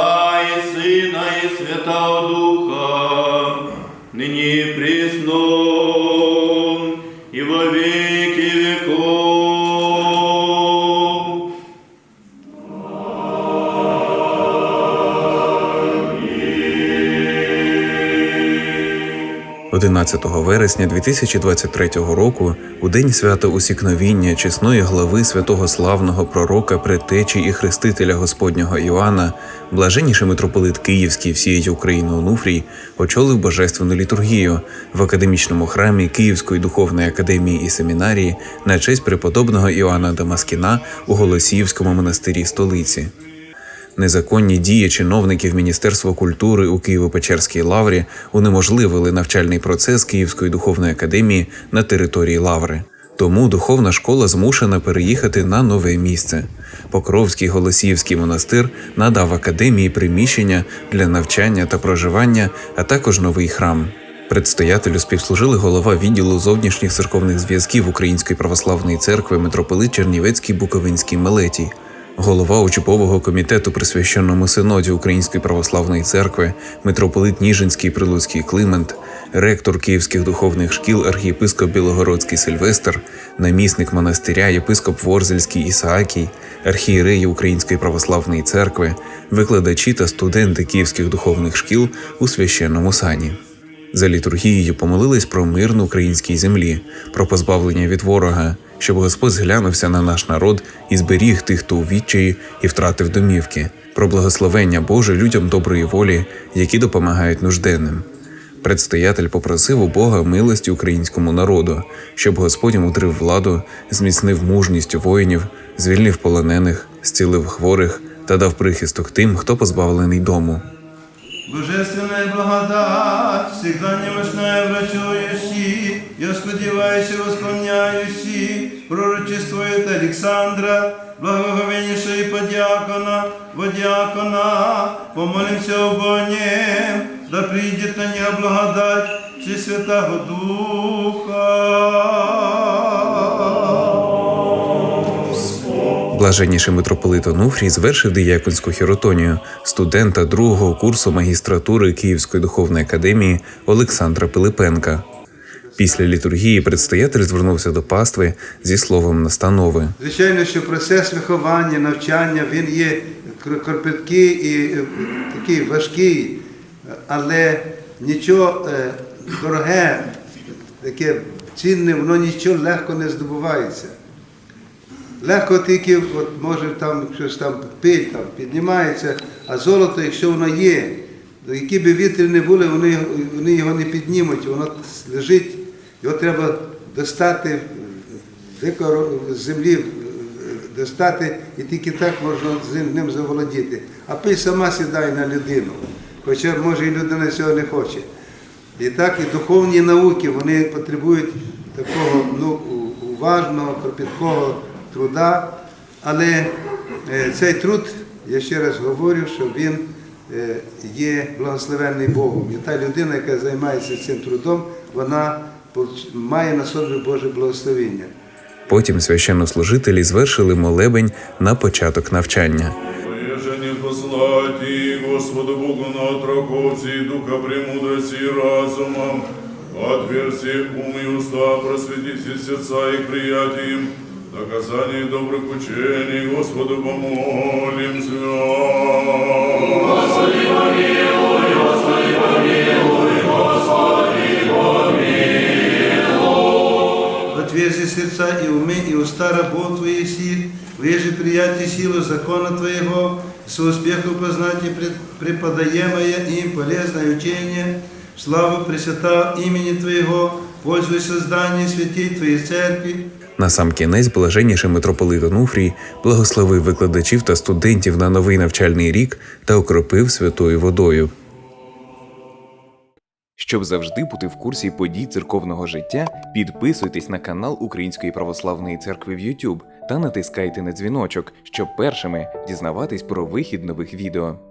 Отця і Сина, і Святого Духа, нині присно. 17 вересня 2023 року, у день свята усікновіння чесної глави святого славного пророка предтечі і хрестителя Господнього Іоанна, блаженніший митрополит Київський всієї України Онуфрій очолив божественну літургію в академічному храмі Київської духовної академії і семінарії на честь преподобного Іоанна Дамаскіна у Голосіївському монастирі столиці. Незаконні дії чиновників Міністерства культури у Києво-Печерській лаврі унеможливили навчальний процес Київської духовної академії на території лаври. Тому духовна школа змушена переїхати на нове місце. Покровський Голосіївський монастир надав академії приміщення для навчання та проживання, а також новий храм. Предстоятелю співслужили голова відділу зовнішніх церковних зв'язків Української православної церкви митрополит Чернівецький Буковинський Мелетій, голова учупового комітету при священному синоді Української православної церкви, митрополит Ніжинський Прилуцький Климент, ректор київських духовних шкіл архієпископ Білогородський Сильвестр, намісник монастиря єпископ Ворзельський Ісаакій, архієреї Української православної церкви, викладачі та студенти київських духовних шкіл у священному сані. За літургією помолились про мир на українській землі, про позбавлення від ворога, щоб Господь зглянувся на наш народ і зберіг тих, хто у відчаї і втратив домівки, про благословення Боже людям доброї волі, які допомагають нужденним. Предстоятель попросив у Бога милості українському народу, щоб Господь мудрив владу, зміцнив мужність воїнів, звільнив полонених, зцілив хворих та дав прихисток тим, хто позбавлений дому. Божественная благодать, всегда немощная врачующий, и оскудевающий восполняющий, пророчествует Александра, благоговеннейшего подьякона, водиакона, помолимся об нем, да придет на них благодать Чи Святого Духа. Блаженніший митрополит Онуфрій звершив дияконську хіротонію студента другого курсу магістратури Київської духовної академії Олександра Пилипенка. Після літургії предстоятель звернувся до пастви зі словом настанови. Звичайно, що процес виховання, навчання він є кр- кропіткий і е, такий важкий, але нічого е, дороге, таке цінне, воно нічого легко не здобувається. Легко тільки, от може там щось там пиль там піднімається, а золото, якщо воно є, то які б вітри не були, вони, вони його не піднімуть, воно лежить, його треба достати з землі, достати, і тільки так можна з ним заволодіти. А пиль сама сідає на людину, хоча може і людина цього не хоче. І так і духовні науки вони потребують такого ну, уважного, кропіткого труда. Але е, цей труд, я ще раз говорю, що він е, є благословенний Богом. І та людина, яка займається цим трудом, вона має на собі Боже благословення. Потім священнослужителі звершили молебень на початок навчання. Послати Господу Богу на отраковці и духа премудрости и разумом, отверзи ум и уста, просветите сердца их приятием, доказание добрых учений Господу помолимся. Отверзи сердца и умы, и уста рабов Твоих сил, веже приятие силу закона Твоего, со успеху познать и преподаемое им полезное учение, в славу Пресвятого имени Твоего, пользуясь созданием святей Твоей Церкви, На сам кінець блаженніший митрополит Онуфрій благословив викладачів та студентів на новий навчальний рік та окропив святою водою. Щоб завжди бути в курсі подій церковного життя, підписуйтесь на канал Української православної церкви в YouTube та натискайте на дзвіночок, щоб першими дізнаватись про вихід нових відео.